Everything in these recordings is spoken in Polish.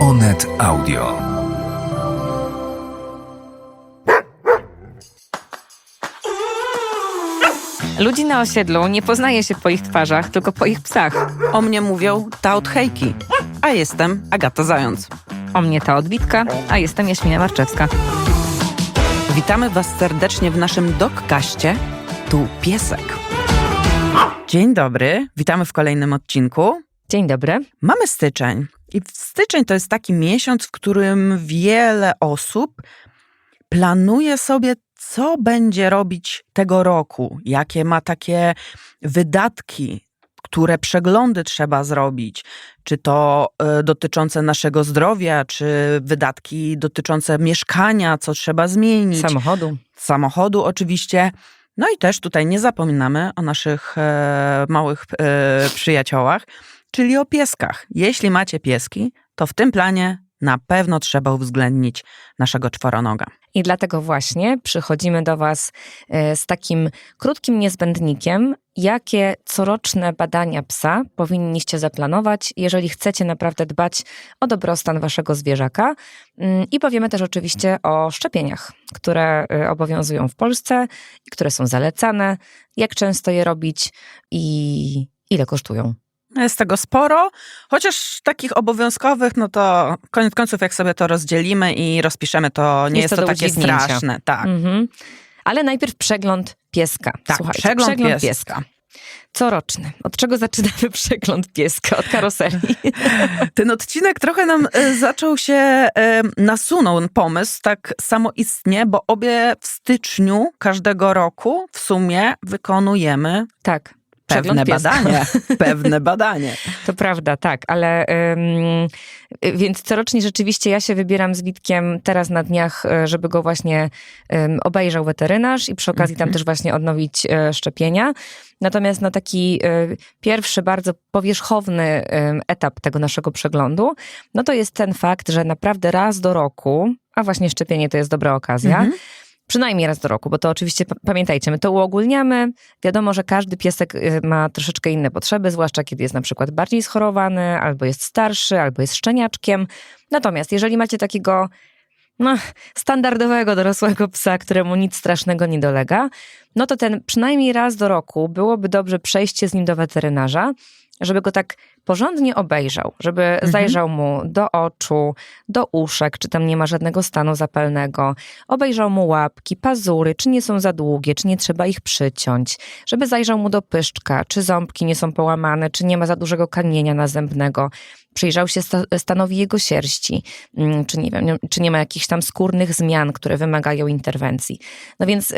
Onet Audio. Ludzi na osiedlu nie poznaje się po ich twarzach, tylko po ich psach. O mnie mówią ta od hejki, a jestem Agata Zając. O mnie ta odbitka, a jestem Jaśmina Marczewska. Witamy Was serdecznie w naszym dokkaście. Tu piesek. Dzień dobry, witamy w kolejnym odcinku. Dzień dobry. Mamy styczeń i styczeń to jest taki miesiąc, w którym wiele osób planuje sobie, co będzie robić tego roku, jakie ma takie wydatki, które przeglądy trzeba zrobić, czy to y, dotyczące naszego zdrowia, czy wydatki dotyczące mieszkania, co trzeba zmienić, Samochodu. samochodu oczywiście. No i też tutaj nie zapominamy o naszych e, małych e, przyjaciołach, czyli o pieskach. Jeśli macie pieski, to w tym planie na pewno trzeba uwzględnić naszego czworonoga. I dlatego właśnie przychodzimy do Was e, z takim krótkim niezbędnikiem, jakie coroczne badania psa powinniście zaplanować, jeżeli chcecie naprawdę dbać o dobrostan Waszego zwierzaka. Mm, I powiemy też oczywiście o szczepieniach, które e, obowiązują w Polsce które są zalecane, jak często je robić i ile kosztują. Jest tego sporo, chociaż takich obowiązkowych, no to koniec końców, jak sobie to rozdzielimy i rozpiszemy, to nie Jest jest, to to, takie straszne. Tak, Mhm. Ale najpierw przegląd pieska. tak Słuchajcie, przegląd, pieska. Coroczny. Od czego zaczynamy przegląd pieska? Od karoserii. Ten odcinek trochę nam e, zaczął się, e, nasunął pomysł tak samoistnie, bo obie w styczniu każdego roku w sumie wykonujemy tak. Pewne badanie. Pewne badanie. To prawda, tak, ale ym, więc corocznie rzeczywiście ja się wybieram z Witkiem teraz na dniach, e, żeby go właśnie ym, obejrzał weterynarz i przy okazji tam Mhm. też właśnie odnowić e, szczepienia. Natomiast na taki e, pierwszy, bardzo powierzchowny ym, etap tego naszego przeglądu, no to jest ten fakt, że naprawdę raz do roku, a właśnie szczepienie to jest dobra okazja, Mhm. Przynajmniej raz do roku, bo to oczywiście pa- pamiętajcie, my to uogólniamy. Wiadomo, że każdy piesek y, ma troszeczkę inne potrzeby, zwłaszcza kiedy jest na przykład bardziej schorowany, albo jest starszy, albo jest szczeniaczkiem. Natomiast jeżeli macie takiego no, standardowego dorosłego psa, któremu nic strasznego nie dolega, no to ten przynajmniej raz do roku byłoby dobrze przejście z nim do weterynarza, żeby go tak porządnie obejrzał, żeby zajrzał mu do oczu, do uszek, czy tam nie ma żadnego stanu zapalnego, obejrzał mu łapki, pazury, czy nie są za długie, czy nie trzeba ich przyciąć, żeby zajrzał mu do pyszczka, czy ząbki nie są połamane, czy nie ma za dużego kamienia nazębnego, przyjrzał się sta- stanowi jego sierści, mm, czy nie wiem, nie- czy nie ma jakichś tam skórnych zmian, które wymagają interwencji. No więc y,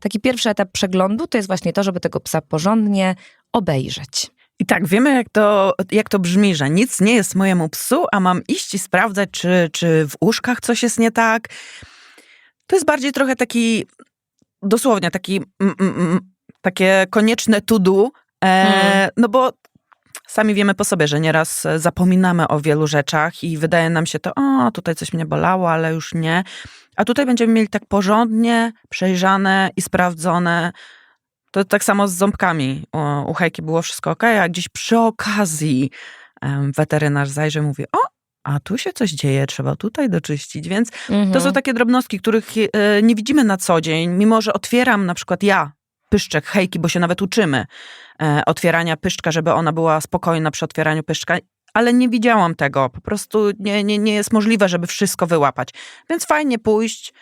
taki pierwszy etap przeglądu to jest właśnie to, żeby tego psa porządnie obejrzeć. I tak, wiemy jak to, jak to brzmi, że nic nie jest mojemu psu, a mam iść i sprawdzać, czy, czy w uszkach coś jest nie tak. To jest bardziej trochę taki, dosłownie taki, mm, mm, mm, takie konieczne to do, e, Mm. no bo sami wiemy po sobie, że nieraz zapominamy o wielu rzeczach i wydaje nam się to, o, tutaj coś mnie bolało, ale już nie. A tutaj będziemy mieli tak porządnie przejrzane i sprawdzone. To tak samo z ząbkami. U, u Hejki było wszystko ok, a gdzieś przy okazji em, weterynarz zajrzy i mówi, o, a tu się coś dzieje, trzeba tutaj doczyścić. Więc to Mhm. są takie drobnostki, których e, nie widzimy na co dzień, mimo że otwieram na przykład ja pyszczek Hejki, bo się nawet uczymy e, otwierania pyszczka, żeby ona była spokojna przy otwieraniu pyszczka, ale nie widziałam tego. Po prostu nie, nie, nie jest możliwe, żeby wszystko wyłapać. Więc fajnie pójść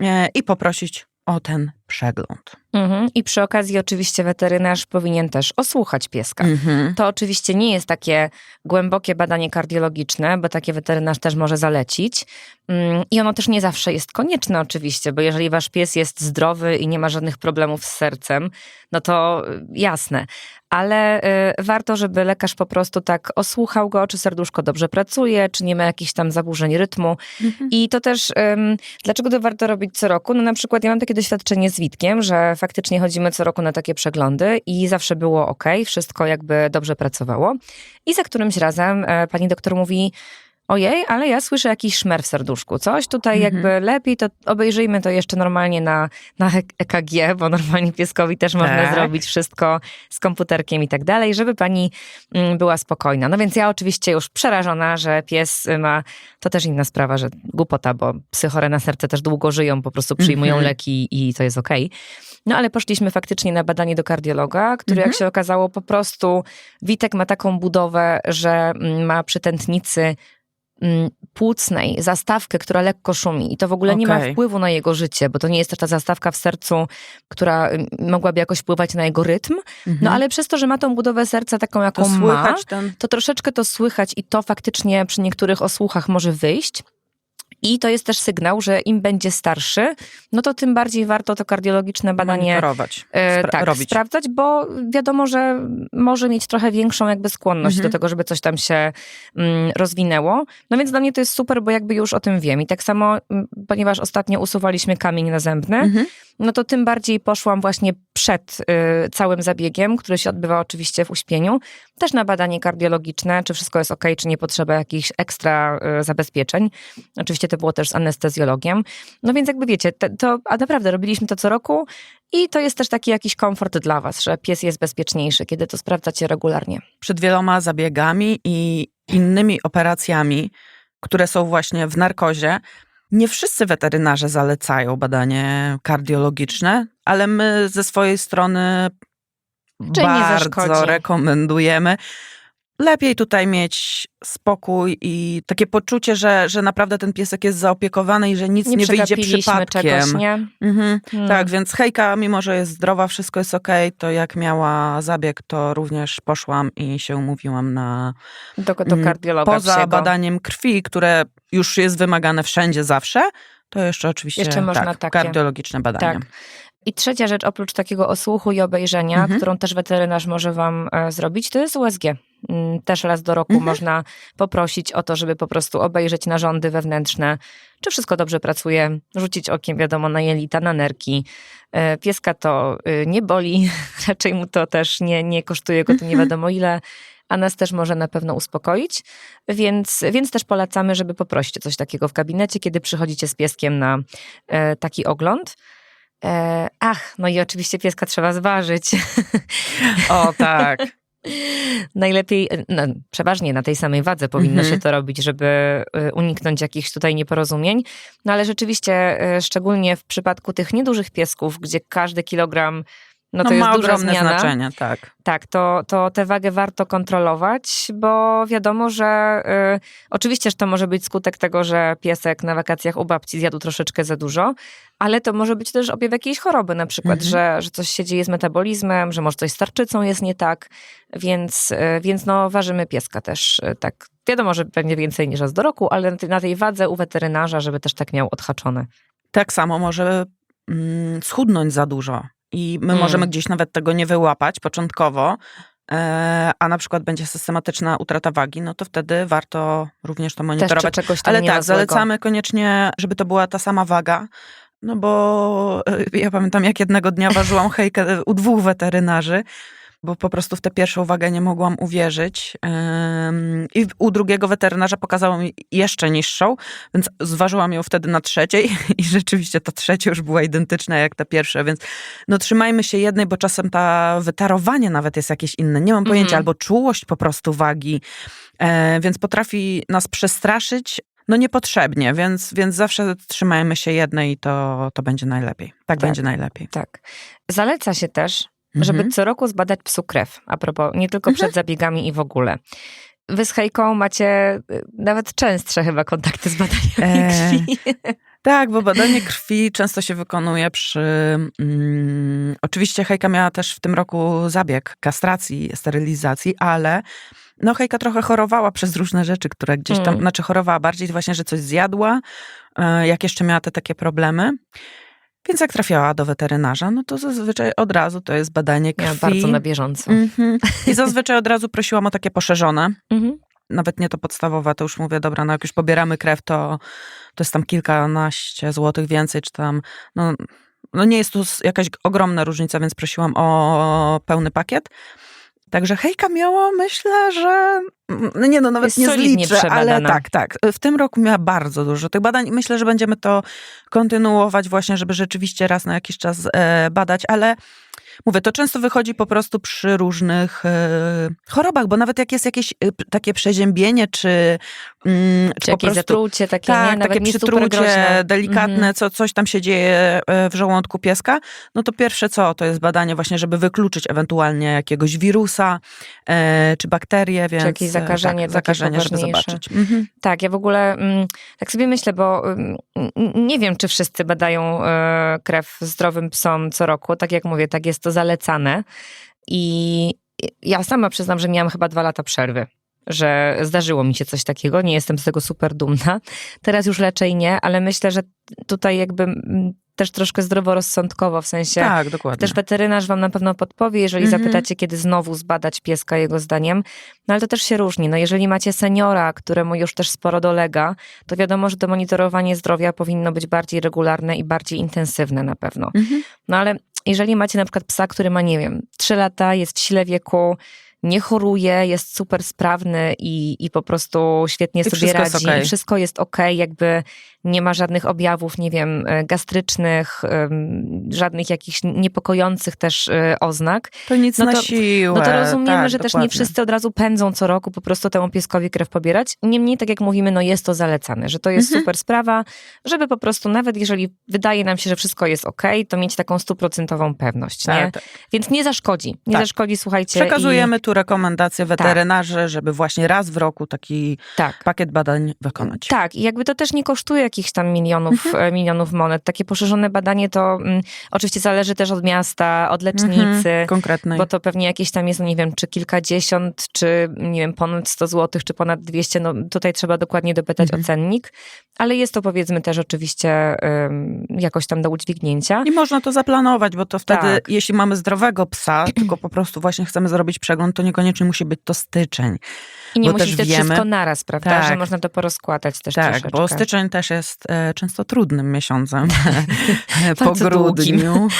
e, i poprosić o ten przegląd. Mhm. I przy okazji oczywiście weterynarz powinien też osłuchać pieska. Mhm. To oczywiście nie jest takie głębokie badanie kardiologiczne, bo takie weterynarz też może zalecić. Mm, I ono też nie zawsze jest konieczne, oczywiście, bo jeżeli wasz pies jest zdrowy i nie ma żadnych problemów z sercem, no to y, jasne. Ale y, warto, żeby lekarz po prostu tak osłuchał go, czy serduszko dobrze pracuje, czy nie ma jakichś tam zaburzeń rytmu. Mhm. I to też, dlaczego to warto robić co roku? No na przykład ja mam takie doświadczenie z Witkiem, że faktycznie chodzimy co roku na takie przeglądy i zawsze było ok, wszystko jakby dobrze pracowało. I za którymś razem e, pani doktor mówi, ojej, ale ja słyszę jakiś szmer w serduszku, coś tutaj Mhm. jakby lepiej, to obejrzyjmy to jeszcze normalnie na, na EKG, bo normalnie pieskowi też można Tak. zrobić wszystko z komputerkiem i tak dalej, żeby pani mm, była spokojna. No więc ja oczywiście już przerażona, że pies ma, to też inna sprawa, że głupota, bo psy chore na serce też długo żyją, po prostu przyjmują Mhm. leki i to jest okej. No ale poszliśmy faktycznie na badanie do kardiologa, który Mhm. jak się okazało po prostu Witek ma taką budowę, że mm, ma przy tętnicy płucnej zastawkę, która lekko szumi i to w ogóle nie ma wpływu na jego życie, bo to nie jest też ta zastawka w sercu, która mm, mogłaby jakoś wpływać na jego rytm, no Mhm. ale przez to, że ma tą budowę serca taką, jaką to ma, ten... to troszeczkę to słychać i to faktycznie przy niektórych osłuchach może wyjść. I to jest też sygnał, że im będzie starszy, no to tym bardziej warto to kardiologiczne badanie E, spra- tak, robić. sprawdzać, bo wiadomo, że może mieć trochę większą jakby skłonność Mhm. do tego, żeby coś tam się mm, rozwinęło. No więc dla mnie to jest super, bo jakby już o tym wiem. I tak samo, mm, ponieważ ostatnio usuwaliśmy kamień nazębny, Mhm. no to tym bardziej poszłam właśnie przed y, całym zabiegiem, który się odbywa oczywiście w uśpieniu, też na badanie kardiologiczne, czy wszystko jest ok, czy nie potrzeba jakichś ekstra y, zabezpieczeń. Oczywiście to było też z anestezjologiem. No więc jakby wiecie, te, to, a naprawdę robiliśmy to co roku i to jest też taki jakiś komfort dla was, że pies jest bezpieczniejszy, kiedy to sprawdzacie regularnie. Przed wieloma zabiegami i innymi operacjami, które są właśnie w narkozie, nie wszyscy weterynarze zalecają badanie kardiologiczne, ale my ze swojej strony bardzo rekomendujemy. Lepiej tutaj mieć spokój i takie poczucie, że, że naprawdę ten piesek jest zaopiekowany i że nic nie, wyjdzie przegapiliśmy przypadkiem. czegoś, nie? Mhm. Hmm. Tak, więc hejka, mimo że jest zdrowa, wszystko jest okej, to jak miała zabieg, to również poszłam i się umówiłam na Do, do Mm, kardiologa poza psiego. badaniem krwi, które już jest wymagane wszędzie zawsze, to jeszcze oczywiście Jeszcze można tak, takie. kardiologiczne badania. Tak. I trzecia rzecz, oprócz takiego osłuchu i obejrzenia, Mhm. którą też weterynarz może wam e, zrobić, to jest USG. Mm, Też raz do roku Mhm. można poprosić o to, żeby po prostu obejrzeć narządy wewnętrzne, czy wszystko dobrze pracuje, rzucić okiem, wiadomo, na jelita, na nerki. E, Pieska to y, nie boli, raczej mu to też nie, nie kosztuje go to nie Mhm. wiadomo ile, a nas też może na pewno uspokoić, więc, więc też polecamy, żeby poprosić o coś takiego w gabinecie, kiedy przychodzicie z pieskiem na e, taki ogląd. E, ach, no i oczywiście pieska trzeba zważyć. O tak. Najlepiej, no, przeważnie na tej samej wadze powinno Mhm. się to robić, żeby y, uniknąć jakichś tutaj nieporozumień. No ale rzeczywiście, y, szczególnie w przypadku tych niedużych piesków, gdzie każdy kilogram, no No, to jest ma duża ogromne zmiana. znaczenie, tak. Tak, to, to tę wagę warto kontrolować, bo wiadomo, że y, oczywiście, że to może być skutek tego, że piesek na wakacjach u babci zjadł troszeczkę za dużo, ale to może być też objaw jakiejś choroby, na przykład, Mhm. że, że coś się dzieje z metabolizmem, że może coś z tarczycą jest nie tak, więc, y, więc no ważymy pieska też y, tak. Wiadomo, że pewnie więcej niż raz do roku, ale na tej, na tej wadze u weterynarza, żeby też tak miał odhaczone. Tak samo może mm, schudnąć za dużo i my Mm. możemy gdzieś nawet tego nie wyłapać początkowo, e, a na przykład będzie systematyczna utrata wagi, no to wtedy warto również to monitorować. Ale tak, zalecamy koniecznie, żeby to była ta sama waga. No bo e, ja pamiętam, jak jednego dnia ważyłam hejkę u dwóch weterynarzy, bo po prostu w tę pierwszą wagę nie mogłam uwierzyć. I u drugiego weterynarza pokazała mi jeszcze niższą, więc zważyłam ją wtedy na trzeciej i rzeczywiście ta trzecia już była identyczna jak ta pierwsza, więc no trzymajmy się jednej, bo czasem ta wytarowanie nawet jest jakieś inne. Nie mam pojęcia, Mhm. albo czułość po prostu wagi, e, więc potrafi nas przestraszyć, no niepotrzebnie, więc, więc zawsze trzymajmy się jednej i to, to będzie najlepiej. Tak, Tak. będzie najlepiej. Tak. Zaleca się też, żeby Mhm. co roku zbadać psu krew. A propos, nie tylko Mhm. przed zabiegami i w ogóle. Wy z Hejką macie y, nawet częstsze chyba kontakty z badaniami Eee, krwi. Tak, bo badanie krwi często się wykonuje przy. Mm, oczywiście Hejka miała też w tym roku zabieg kastracji, sterylizacji, ale no Hejka trochę chorowała przez różne rzeczy, które gdzieś tam, Mm. znaczy chorowała bardziej właśnie, że coś zjadła, e, jak jeszcze miała te takie problemy. Więc jak trafiała do weterynarza, no to zazwyczaj od razu to jest badanie Ja krwi. bardzo na bieżąco. Mhm. I zazwyczaj od razu prosiłam o takie poszerzone Mhm. nawet nie to podstawowe, to już mówię, dobra, no jak już pobieramy krew, to, to jest tam kilkanaście złotych więcej, czy tam, no, no nie jest tu jakaś ogromna różnica, więc prosiłam o pełny pakiet. Także hejka miała, myślę, że no nie no, nawet nie zliczę, ale tak, tak. W tym roku miała bardzo dużo tych badań i myślę, że będziemy to kontynuować właśnie, żeby rzeczywiście raz na jakiś czas e, badać, ale mówię, to często wychodzi po prostu przy różnych e, chorobach, bo nawet jak jest jakieś e, takie przeziębienie, czy, mm, Czy po jakieś prostu zatrucie takie, tak, nie? Takie przytrucie delikatne, Mhm. co, coś tam się dzieje e, w żołądku pieska, no to pierwsze co, to jest badanie właśnie, żeby wykluczyć ewentualnie jakiegoś wirusa, e, czy bakterie, więc jakieś e, zakażenie tak, zakażenie, żeby zobaczyć. Mhm. Tak, ja w ogóle mm, tak sobie myślę, bo mm, nie wiem, czy wszyscy badają krew zdrowym psom co roku. Tak jak mówię, tak jest to zalecane. I ja sama przyznam, że miałam chyba dwa lata przerwy. Że zdarzyło mi się coś takiego, nie jestem z tego super dumna. Teraz już raczej nie, ale myślę, że tutaj jakby mm, też troszkę zdroworozsądkowo, w sensie Tak, dokładnie. też weterynarz wam na pewno podpowie, jeżeli Mhm. zapytacie, kiedy znowu zbadać pieska jego zdaniem. No ale to też się różni. No jeżeli macie seniora, któremu już też sporo dolega, to wiadomo, że to monitorowanie zdrowia powinno być bardziej regularne i bardziej intensywne na pewno. Mhm. No ale jeżeli macie na przykład psa, który ma, nie wiem, 3 lata, jest w sile wieku, nie choruje, jest super sprawny i, i po prostu świetnie I sobie jest radzi. okej. I wszystko jest ok, jakby nie ma żadnych objawów, nie wiem, e, gastrycznych, żadnych jakichś niepokojących też e, oznak. To nic no na to- siłę. No to rozumiemy, tak, że też dokładnie. nie wszyscy od razu pędzą co roku po prostu temu pieskowi krew pobierać. Niemniej, tak jak mówimy, no jest to zalecane, że to jest Mhm. super sprawa, żeby po prostu nawet jeżeli wydaje nam się, że wszystko jest ok, to mieć taką stuprocentową pewność, nie? Tak, tak. Więc nie zaszkodzi. Nie Tak. zaszkodzi, słuchajcie. Przekazujemy tu rekomendacje weterynarzy, żeby właśnie raz w roku taki tak. pakiet badań wykonać. Tak, i jakby to też nie kosztuje jakichś tam milionów, Mhm. e, milionów monet. Takie poszerzone badanie to mm, oczywiście zależy też od miasta, od lecznicy. Mhm, konkretnej. Bo to pewnie jakieś tam jest, no nie wiem, czy kilkadziesiąt, czy nie wiem, ponad 100 zł, czy ponad 200. No tutaj trzeba dokładnie dopytać Mhm. o cennik, ale jest to powiedzmy też oczywiście ym, jakoś tam do udźwignięcia. I można to zaplanować, bo to wtedy, Tak. jeśli mamy zdrowego psa, tylko po prostu właśnie chcemy zrobić przegląd, to niekoniecznie musi być to styczeń. I nie musi wiemy- wszystko naraz, prawda? Tak. Że można to porozkładać też Tak, troszeczkę. bo styczeń też jest e, często trudnym miesiącem po Bardzo długim. grudniu.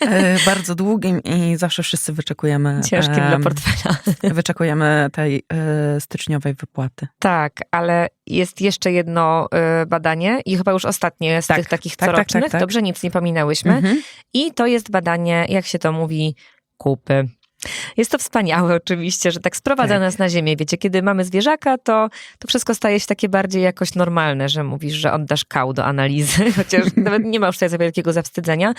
E, bardzo długim i zawsze wszyscy wyczekujemy. Ciężkim em, dla portfela. Wyczekujemy tej e, styczniowej wypłaty. Tak, ale jest jeszcze jedno y, badanie i chyba już ostatnie z Tak, tych takich tak, tak, corocznych. tak, tak. Dobrze, nic nie pominęłyśmy. Mhm. I to jest badanie, jak się to mówi, kupy. Jest to wspaniałe oczywiście, że tak sprowadza Tak. nas na ziemię. Wiecie, kiedy mamy zwierzaka, to, to wszystko staje się takie bardziej jakoś normalne, że mówisz, że oddasz kał do analizy, chociaż nawet nie ma już tutaj za wielkiego zawstydzenia.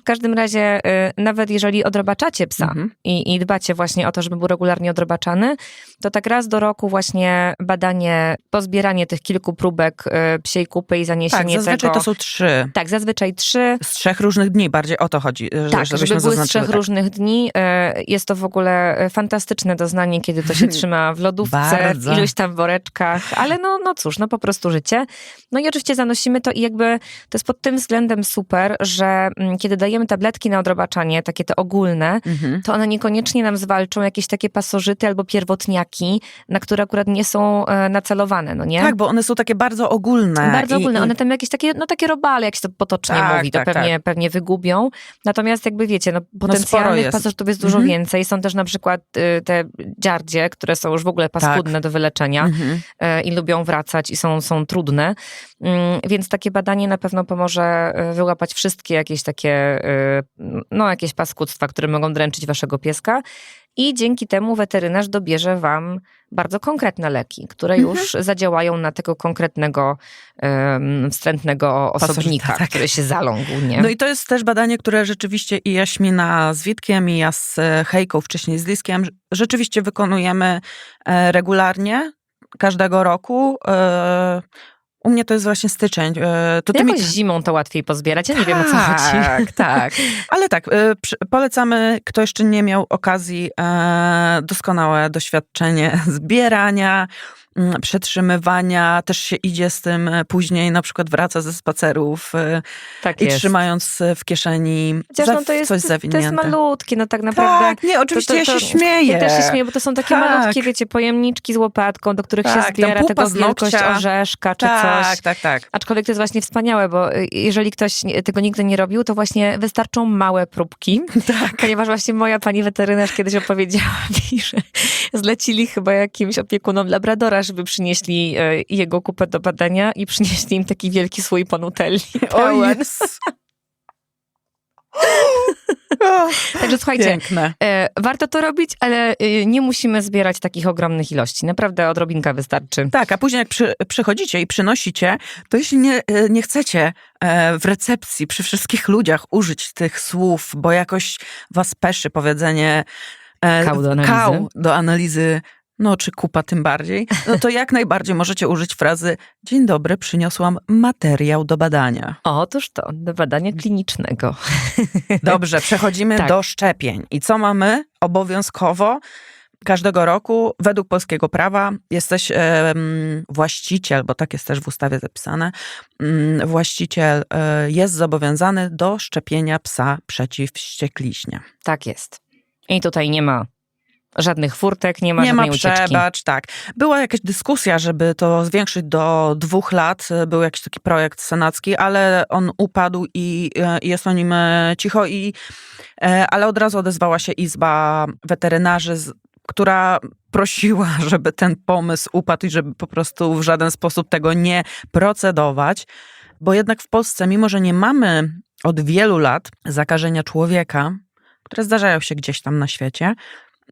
W każdym razie, y, nawet jeżeli odrobaczacie psa Mhm. i, i dbacie właśnie o to, żeby był regularnie odrobaczany, to tak raz do roku właśnie badanie, pozbieranie tych kilku próbek y, psiej kupy i Tak, zaniesienie zazwyczaj tego... to są trzy. Tak, zazwyczaj trzy, Z trzech różnych dni, bardziej o to chodzi, tak, żebyśmy żeby były z trzech tak. różnych dni. E, Jest to w ogóle e, fantastyczne doznanie, kiedy to się trzyma w lodówce, w iluś tam woreczkach, ale no, no cóż, no po prostu życie. No i oczywiście zanosimy to i jakby to jest pod tym względem super, że mm, kiedy dajemy tabletki na odrobaczanie, takie te ogólne, Mhm. to one niekoniecznie nam zwalczą jakieś takie pasożyty albo pierwotniaki, na które akurat nie są e, nacelowane, no nie? Tak, bo one są takie bardzo ogólne. Bardzo i- ogólne. One tam jakieś takie, no takie robale, jak się to potocznie Tak, mówi, to tak, pewnie, pewnie wygubią. Natomiast jakby wiecie, no sporo potencjalnych jest. pasożytów jest dużo Mhm. więcej. Są też na przykład y, te dziardzie, które są już w ogóle paskudne do wyleczenia Mhm. y, i lubią wracać i są, są trudne. Mm, Więc takie badanie na pewno pomoże y, wyłapać wszystkie jakieś takie, y, no jakieś paskudztwa, które mogą dręczyć waszego pieska. I dzięki temu weterynarz dobierze wam bardzo konkretne leki, które Mhm. już zadziałają na tego konkretnego um, wstrętnego osobnika, tak. który się zalągł. Nie? No i to jest też badanie, które rzeczywiście i Jaśmina z Witkiem, i ja z e, Hejką, wcześniej z Liskiem, rzeczywiście wykonujemy e, regularnie, każdego roku. U mnie to jest właśnie styczeń. E, To ty mi- Jakoś zimą to łatwiej pozbierać, ja nie wiem o co chodzi. Tak, tak. Ale tak, e, polecamy, kto jeszcze nie miał okazji, e, doskonałe doświadczenie zbierania, przetrzymywania, też się idzie z tym e, później, na przykład wraca ze spacerów e, Tak i jest. trzymając w kieszeni Chociaż za, no to jest, coś to zawinięte. jest malutkie, no tak naprawdę. Tak, nie, oczywiście to, to, ja się śmieję. Ja też się śmieję, bo to są takie Tak. malutkie, wiecie, pojemniczki z łopatką, do których Tak, się zbiera tego wielkość orzeszka czy tak, coś. tak, tak. Aczkolwiek to jest właśnie wspaniałe, bo y, jeżeli ktoś tego nigdy nie robił, to właśnie wystarczą małe próbki. Tak. Ponieważ właśnie moja pani weterynarz kiedyś opowiedziała mi, że zlecili chyba jakimś opiekunom Labradora, żeby przynieśli e, jego kupę do badania i przynieśli im taki wielki słój ponutelli O. Jezus. Także słuchajcie, Piękne. e, warto to robić, ale e, nie musimy zbierać takich ogromnych ilości. Naprawdę odrobinka wystarczy. Tak, a później jak przy, przychodzicie i przynosicie, to jeśli nie, nie chcecie w recepcji przy wszystkich ludziach użyć tych słów, bo jakoś was peszy powiedzenie Kał do analizy. kał do analizy, no czy kupa tym bardziej, no to jak najbardziej możecie użyć frazy dzień dobry, przyniosłam materiał do badania. Otóż to, do badania klinicznego. Dobrze, przechodzimy Tak. do szczepień. I co mamy obowiązkowo? Każdego roku, według polskiego prawa, jesteś właściciel, bo tak jest też w ustawie zapisane, mm, właściciel e, jest zobowiązany do szczepienia psa przeciw wściekliźnie. Tak jest. I tutaj nie ma żadnych furtek, nie ma Nie ma żadnej ucieczki. przebacz, tak. Była jakaś dyskusja, żeby to zwiększyć do dwóch lat. Był jakiś taki projekt senacki, ale on upadł i, e, i jest o nim e, cicho. I, e, ale od razu odezwała się Izba Weterynarzy, która prosiła, żeby ten pomysł upadł i żeby po prostu w żaden sposób tego nie procedować. Bo jednak w Polsce, mimo że nie mamy od wielu lat zakażenia człowieka, które zdarzają się gdzieś tam na świecie,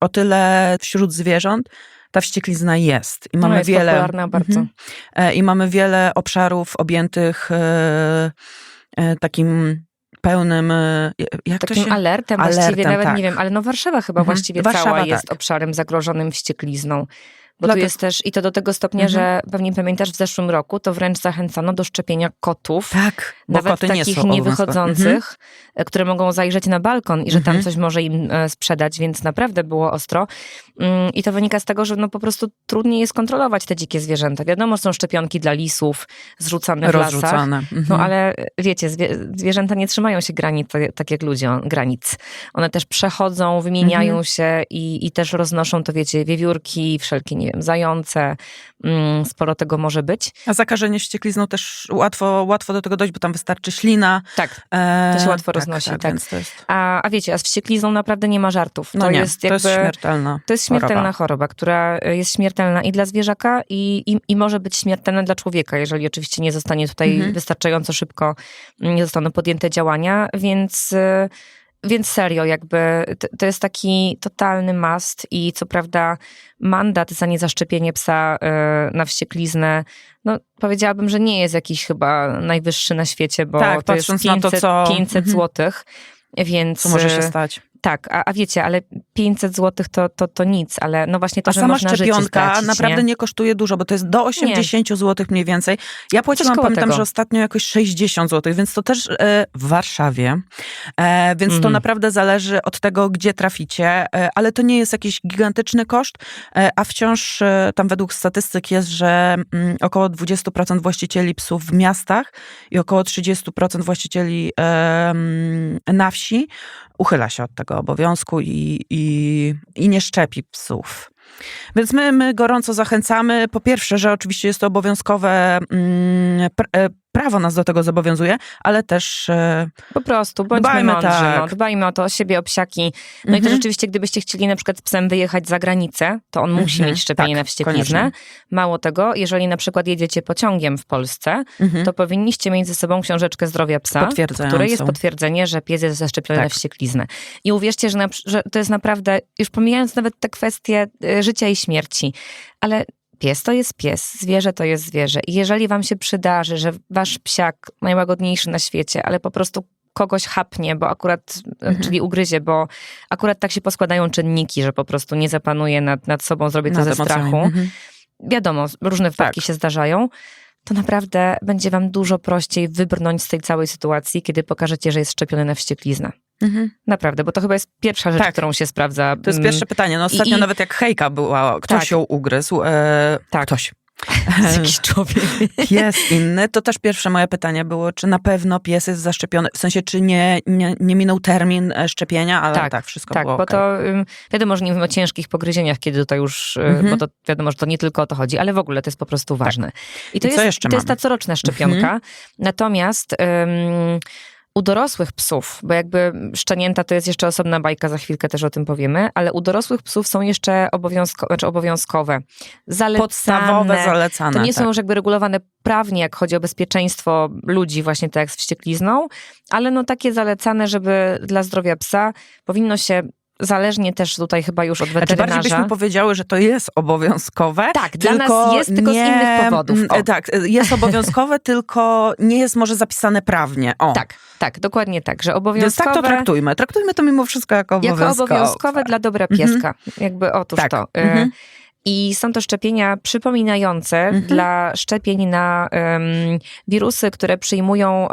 o tyle wśród zwierząt ta wścieklizna jest. I mamy no jest wiele. popularna bardzo. Mhm. E, I mamy wiele obszarów objętych e, e, takim pełnym. Jak to Takim się. alertem, Alertem, właściwie, nawet tak. nie wiem, ale no Warszawa chyba Mhm. właściwie Warszawa, cała tak. jest obszarem zagrożonym wścieklizną. Bo Dlatego- tu jest też, i to do tego stopnia, Mhm. że pewnie pamiętasz, w zeszłym roku to wręcz zachęcano do szczepienia kotów. Tak, Nawet koty nie takich obowiązkowe. niewychodzących, e, które mogą zajrzeć na balkon i że tam Mhm. coś może im e, sprzedać, więc naprawdę było ostro. Mm, I to wynika z tego, że no po prostu trudniej jest kontrolować te dzikie zwierzęta. Wiadomo, są szczepionki dla lisów zrzucane w lasach. Rozrzucane. Mhm. No ale wiecie, zwie, zwierzęta nie trzymają się granic tak, tak jak ludzie, granic. One też przechodzą, wymieniają Mhm. się i, i też roznoszą to, wiecie, wiewiórki, wszelkie, nie wiem, zające. Mm, sporo tego może być. A zakażenie wścieklizną też łatwo, łatwo do tego dojść, bo tam wystarczy ślina. Tak. E, To się łatwo roznosi, tak. Więc to jest, A, a wiecie, a z wścieklizną naprawdę nie ma żartów. no to nie, jest to jakby... jest śmiertelna. To jest śmiertelna choroba. choroba. która e, jest śmiertelna i dla zwierzaka, i, i, i może być śmiertelna dla człowieka, jeżeli oczywiście nie zostanie tutaj Mhm. wystarczająco szybko, nie zostaną podjęte działania, więc. e, Więc serio, jakby to, jest taki totalny must i co prawda mandat za niezaszczepienie psa e, na wściekliznę, no powiedziałabym, że nie jest jakiś chyba najwyższy na świecie, bo Tak, to jest patrząc na to, 500, co- 500 mhm. złotych. Więc Co może się e, stać? Tak, a, a wiecie, ale 500 zł to, to, to nic, ale no właśnie to, A że sama można szczepionka naprawdę nie? nie? kosztuje dużo, bo to jest do 80 zł mniej więcej. Ja płaciłam, pamiętam, tego. że ostatnio jakoś 60 zł, więc to też e, w Warszawie. E, więc to Mhm. naprawdę zależy od tego, gdzie traficie, e, ale to nie jest jakiś gigantyczny koszt, e, a wciąż e, tam według statystyk jest, że mm, około 20% właścicieli psów w miastach i około 30% właścicieli na wsi uchyla się od tego obowiązku i, i, i nie szczepi psów. Więc my, my gorąco zachęcamy. Po pierwsze, że oczywiście jest to obowiązkowe, mm, e, prawo nas do tego zobowiązuje, ale też. e, Po prostu, bądźmy Dbajmy, mądrzy, tak. no, dbajmy o to, o siebie, o psiaki. No i to mhm. rzeczywiście, gdybyście chcieli na przykład z psem wyjechać za granicę, to on musi Mhm, mieć szczepienie tak, na wściekliznę. koniecznie. Mało tego, jeżeli na przykład jedziecie pociągiem w Polsce, Mhm. to powinniście mieć ze sobą książeczkę zdrowia psa, w której jest potwierdzenie, że pies jest zaszczepiony Tak. na wściekliznę. I uwierzcie, że, na, że to jest naprawdę, już pomijając nawet te kwestie y, życia i śmierci, ale pies to jest pies, zwierzę to jest zwierzę. I jeżeli wam się przydarzy, że wasz psiak, najłagodniejszy na świecie, ale po prostu kogoś chapnie, bo akurat, Mhm. czyli ugryzie, bo akurat tak się poskładają czynniki, że po prostu nie zapanuje nad, nad sobą, zrobię to Nad ze strachu Mhm. wiadomo, różne wypadki Tak. się zdarzają, to naprawdę będzie wam dużo prościej wybrnąć z tej całej sytuacji, kiedy pokażecie, że jest szczepiony na wściekliznę. Mhm. Naprawdę, bo to chyba jest pierwsza rzecz, Tak. którą się sprawdza. To jest Mm, pierwsze pytanie. No ostatnio i- nawet jak hejka była, ktoś Tak. ją ugryzł. E, Tak. Ktoś. Jakiś człowiek. Pies inny, to też pierwsze moje pytanie było, czy na pewno pies jest zaszczepiony, w sensie, czy nie, nie, nie minął termin e, szczepienia, ale tak, Tak, wszystko Tak, było bo okej. to wiadomo, że nie mówimy o ciężkich pogryzieniach, kiedy to już, y, Mhm. bo to wiadomo, że to nie tylko o to chodzi, ale w ogóle to jest po prostu ważne. I to, I jest, to jest ta mamy? coroczna szczepionka. Mhm. Natomiast ym, u dorosłych psów, bo jakby szczenięta to jest jeszcze osobna bajka, za chwilkę też o tym powiemy, ale u dorosłych psów są jeszcze obowiązko, znaczy obowiązkowe, zalecane. Podstawowe, zalecane. To nie tak. są już jakby regulowane prawnie, jak chodzi o bezpieczeństwo ludzi, właśnie tak jak z wścieklizną, ale no takie zalecane, żeby dla zdrowia psa powinno się zależnie też tutaj chyba już od Znaczy bardziej weterynarza. byśmy powiedziały, że to jest obowiązkowe. Tak, dla nas jest, tylko z nie- innych powodów. O. Tak, jest obowiązkowe, tylko nie jest może zapisane prawnie. O. Tak, tak, dokładnie tak, że Więc obowiązkowe, tak to traktujmy. Traktujmy to mimo wszystko jako jako obowiązkowe. obowiązkowe dla dobra Mhm. pieska. Jakby otóż Tak. to. E, Mhm. I są to szczepienia przypominające Mhm. dla szczepień na em, wirusy, które przyjmują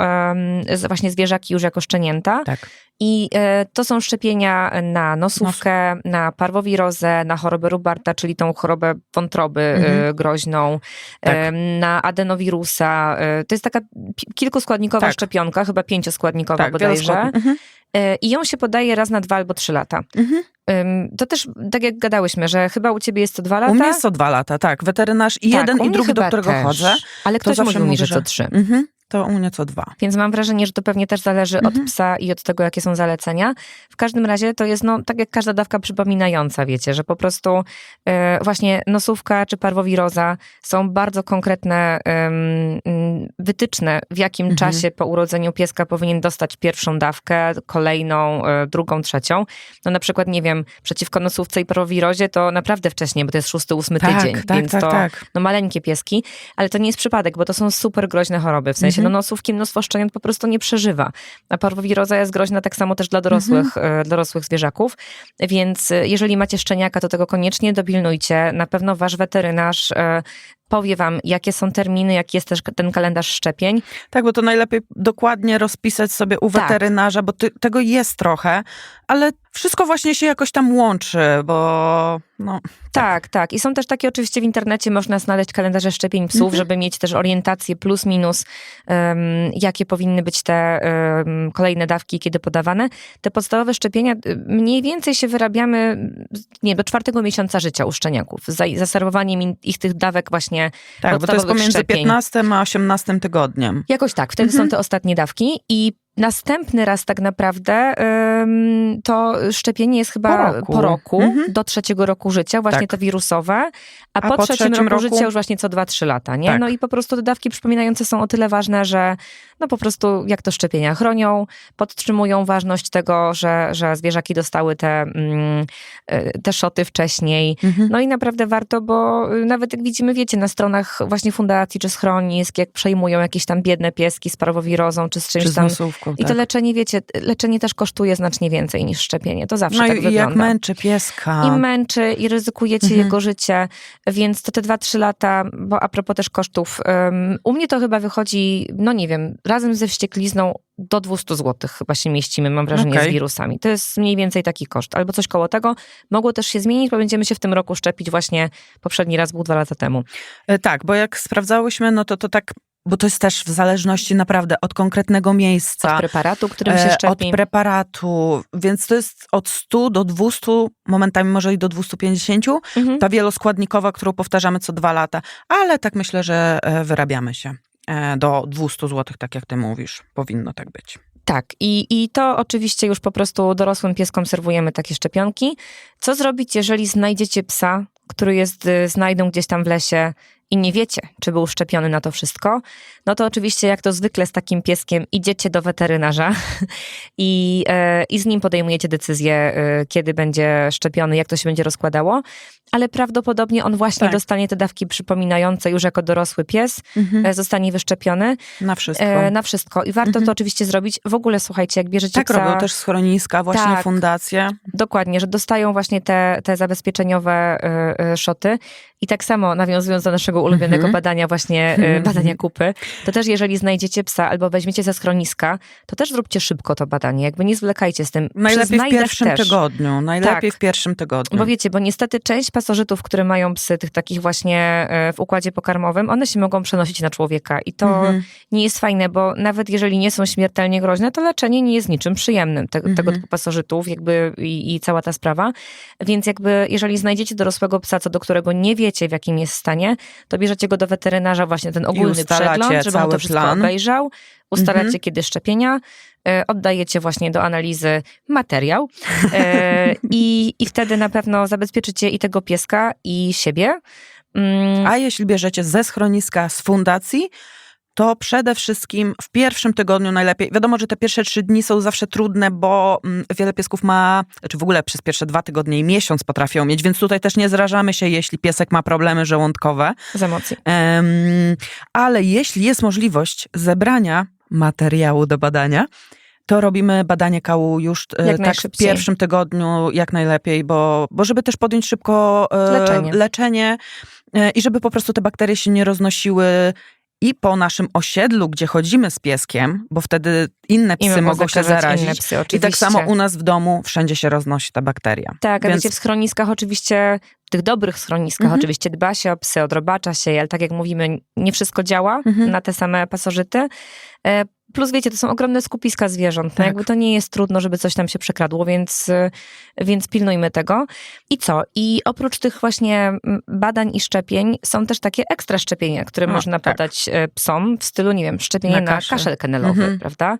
z- właśnie zwierzaki już jako szczenięta. Tak. I e, to są szczepienia na nosówkę, na parwowirozę, na chorobę Rubarta, czyli tą chorobę wątroby Mhm. e, groźną, Tak. e, na adenowirusa. E, to jest taka kilkuskładnikowa Tak. szczepionka, chyba pięcioskładnikowa Tak, bodajże. Mhm. E, I ją się podaje raz na dwa albo trzy lata. Mhm. To też, tak jak gadałyśmy, że chyba u ciebie jest to dwa lata. U mnie jest co dwa lata, tak. Weterynarz i Tak, jeden i drugi, do którego też. chodzę. Ale ktoś mi, mówi, że że- co trzy. Mhm. To u mnie co dwa. Więc mam wrażenie, że to pewnie też zależy Mhm. od psa i od tego, jakie są zalecenia. W każdym razie to jest no, tak jak każda dawka przypominająca, wiecie, że po prostu e, właśnie nosówka czy parwowiroza są bardzo konkretne mm, wytyczne, w jakim Mhm. czasie po urodzeniu pieska powinien dostać pierwszą dawkę, kolejną, e, drugą, trzecią. No na przykład, nie wiem, przeciwko nosówce i parwowirozie to naprawdę wcześniej, bo to jest szósty, ósmy tydzień, tak, tak, więc tak, to tak. no maleńkie pieski, ale to nie jest przypadek, bo to są super groźne choroby. W sensie, Mhm. no nosówki mnóstwo szczeniąt po prostu nie przeżywa. A parwowiroza jest groźna tak samo też dla dorosłych, Mhm. e, dorosłych zwierzaków. Więc e, jeżeli macie szczeniaka, to tego koniecznie dopilnujcie. Na pewno wasz weterynarz e, powie wam, jakie są terminy, jaki jest też ten kalendarz szczepień. Tak, bo to najlepiej dokładnie rozpisać sobie u Tak. weterynarza, bo ty, tego jest trochę, ale wszystko właśnie się jakoś tam łączy, bo no, Tak, tak. I są też takie oczywiście w internecie, można znaleźć kalendarze szczepień psów, Mhm. żeby mieć też orientację plus minus, em, jakie powinny być te em, kolejne dawki, kiedy podawane. Te podstawowe szczepienia y, mniej więcej się wyrabiamy nie do czwartego miesiąca życia u szczeniaków, za zaserwowaniem ich tych dawek właśnie tak, bo to jest pomiędzy szczepień. 15 a 18 tygodniem. Jakoś tak, wtedy Mhm. są te ostatnie dawki i następny raz tak naprawdę to szczepienie jest chyba Po roku. Mhm. do trzeciego roku życia, właśnie Tak. te wirusowe, a, A po, po trzecim, trzecim roku, roku? życia już właśnie co 2-3 lata, nie? Tak. No i po prostu te dawki przypominające są o tyle ważne, że no po prostu jak to szczepienia chronią, podtrzymują ważność tego, że, że zwierzaki dostały te, mm, y, te szoty wcześniej, Mhm. no i naprawdę warto, bo y, nawet jak widzimy, wiecie, na stronach właśnie fundacji czy schronisk, jak przejmują jakieś tam biedne pieski z parowirozą czy z czymś Czy z tam. I to tak. leczenie, wiecie, leczenie też kosztuje znacznie więcej niż szczepienie. To zawsze No tak i, wygląda. jak męczy pieska. I męczy, i ryzykujecie Mhm. jego życie, więc to te 2-3 lata, bo a propos też kosztów, um, u mnie to chyba wychodzi, no nie wiem, razem ze wścieklizną do 200 zł chyba się mieścimy, mam wrażenie, Okej. z wirusami. To jest mniej więcej taki koszt, albo coś koło tego. Mogło też się zmienić, bo będziemy się w tym roku szczepić właśnie, poprzedni raz był dwa lata temu. E, Tak, bo jak sprawdzałyśmy, no to to tak, bo to jest też w zależności naprawdę od konkretnego miejsca. Od preparatu, którym się e, szczepi. Od preparatu, więc to jest od 100 do 200, momentami może i do 250. Mhm. Ta wieloskładnikowa, którą powtarzamy co dwa lata, ale tak myślę, że e, wyrabiamy się e, do 200 zł, tak jak ty mówisz. Powinno tak być. Tak, i, i to oczywiście już po prostu dorosłym pieskom serwujemy takie szczepionki. Co zrobić, jeżeli znajdziecie psa, który jest y, znajdą gdzieś tam w lesie i nie wiecie, czy był szczepiony na to wszystko? No to oczywiście, jak to zwykle z takim pieskiem, idziecie do weterynarza i, e, i z nim podejmujecie decyzję, e, kiedy będzie szczepiony, jak to się będzie rozkładało. Ale prawdopodobnie on właśnie Tak. dostanie te dawki przypominające już jako dorosły pies, e, zostanie wyszczepiony. Na wszystko. Na wszystko. I warto Mhm. to oczywiście zrobić. W ogóle słuchajcie, jak bierzecie tak psa, robią też schroniska, właśnie Tak. fundacje. dokładnie, że dostają właśnie te, te zabezpieczeniowe y, y, szoty. I tak samo nawiązując do naszego ulubionego Mhm. badania właśnie, e, badania kupy, to też jeżeli znajdziecie psa albo weźmiecie ze schroniska, to też zróbcie szybko to badanie. Jakby nie zwlekajcie z tym. Najlepiej w pierwszym też. tygodniu. Najlepiej Tak. w pierwszym tygodniu. Bo wiecie, bo niestety część pasożytów, które mają psy, tych takich właśnie e, w układzie pokarmowym, one się mogą przenosić na człowieka i to Mhm. nie jest fajne, bo nawet jeżeli nie są śmiertelnie groźne, to leczenie nie jest niczym przyjemnym te, Mhm. tego typu pasożytów jakby i, i cała ta sprawa. Więc jakby jeżeli znajdziecie dorosłego psa, co do którego nie wiecie w jakim jest stanie, to bierzecie go do weterynarza właśnie ten ogólny przegląd, żeby cały to wszystko plan. obejrzał. Ustalacie Mhm. kiedy szczepienia, e, oddajecie właśnie do analizy materiał e, i, i wtedy na pewno zabezpieczycie i tego pieska i siebie. Mm, A jeśli bierzecie ze schroniska, z fundacji, to przede wszystkim w pierwszym tygodniu najlepiej. Wiadomo, że te pierwsze trzy dni są zawsze trudne, bo mm, wiele piesków ma, czy w ogóle przez pierwsze dwa tygodnie i miesiąc potrafią mieć, więc tutaj też nie zrażamy się, jeśli piesek ma problemy żołądkowe. z emocji. Em, ale jeśli jest możliwość zebrania materiału do badania, to robimy badanie kału już e, Jak tak w pierwszym tygodniu jak najlepiej, bo, bo żeby też podjąć szybko e, Leczenie. leczenie e, i żeby po prostu te bakterie się nie roznosiły i po naszym osiedlu, gdzie chodzimy z pieskiem, bo wtedy inne psy mogą się zarazić. Inne psy, I tak samo u nas w domu wszędzie się roznosi ta bakteria. Tak, a Więc- wiecie, w schroniskach oczywiście, w tych dobrych schroniskach Mhm. oczywiście dba się o psy, odrobacza się, je, ale tak jak mówimy, nie wszystko działa Mhm. na te same pasożyty. Plus wiecie, to są ogromne skupiska zwierząt. No Tak. jakby to nie jest trudno, żeby coś tam się przekradło, więc, e, więc pilnujmy tego. I co? I oprócz tych właśnie mm, badań i szczepień są też takie ekstra szczepienia, które można tak. podać e, psom w stylu, nie wiem, szczepienie Na na, kaszel. kenelowy, Mhm. prawda?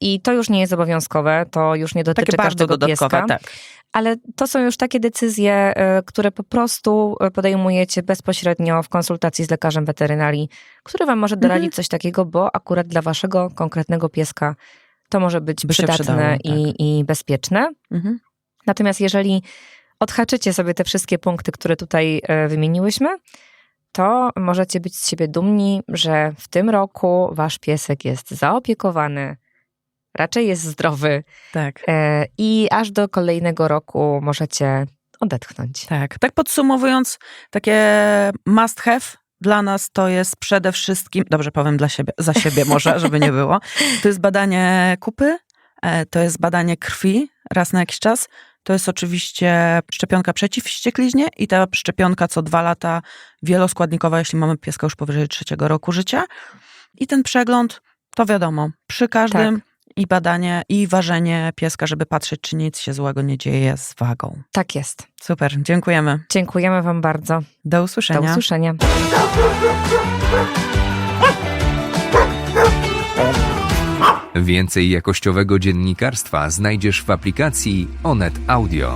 I to już nie jest obowiązkowe, to już nie dotyczy bardzo każdego dodatkowe, pieska. tak. Ale to są już takie decyzje, e, które po prostu e, podejmujecie bezpośrednio w konsultacji z lekarzem weterynarii, który wam może doradzić Mhm. coś takiego, bo akurat dla waszego konkretnego pieska to może być By przydatne przydało, tak. i, i bezpieczne. Mhm. Natomiast jeżeli odhaczycie sobie te wszystkie punkty, które tutaj e, wymieniłyśmy, to możecie być z siebie dumni, że w tym roku wasz piesek jest zaopiekowany, raczej jest zdrowy tak. e, i aż do kolejnego roku możecie odetchnąć. Tak, tak podsumowując, takie must have dla nas to jest przede wszystkim, dobrze powiem dla siebie, za siebie może, żeby nie było, to jest badanie kupy, e, to jest badanie krwi raz na jakiś czas, to jest oczywiście szczepionka przeciw wściekliźnie i ta szczepionka co dwa lata wieloskładnikowa, jeśli mamy pieska już powyżej trzeciego roku życia. I ten przegląd, to wiadomo, przy każdym i badanie, i ważenie pieska, żeby patrzeć, czy nic się złego nie dzieje z wagą. Tak jest. Super, dziękujemy. Dziękujemy wam bardzo. Do usłyszenia. Do usłyszenia. Więcej jakościowego dziennikarstwa znajdziesz w aplikacji Onet Audio.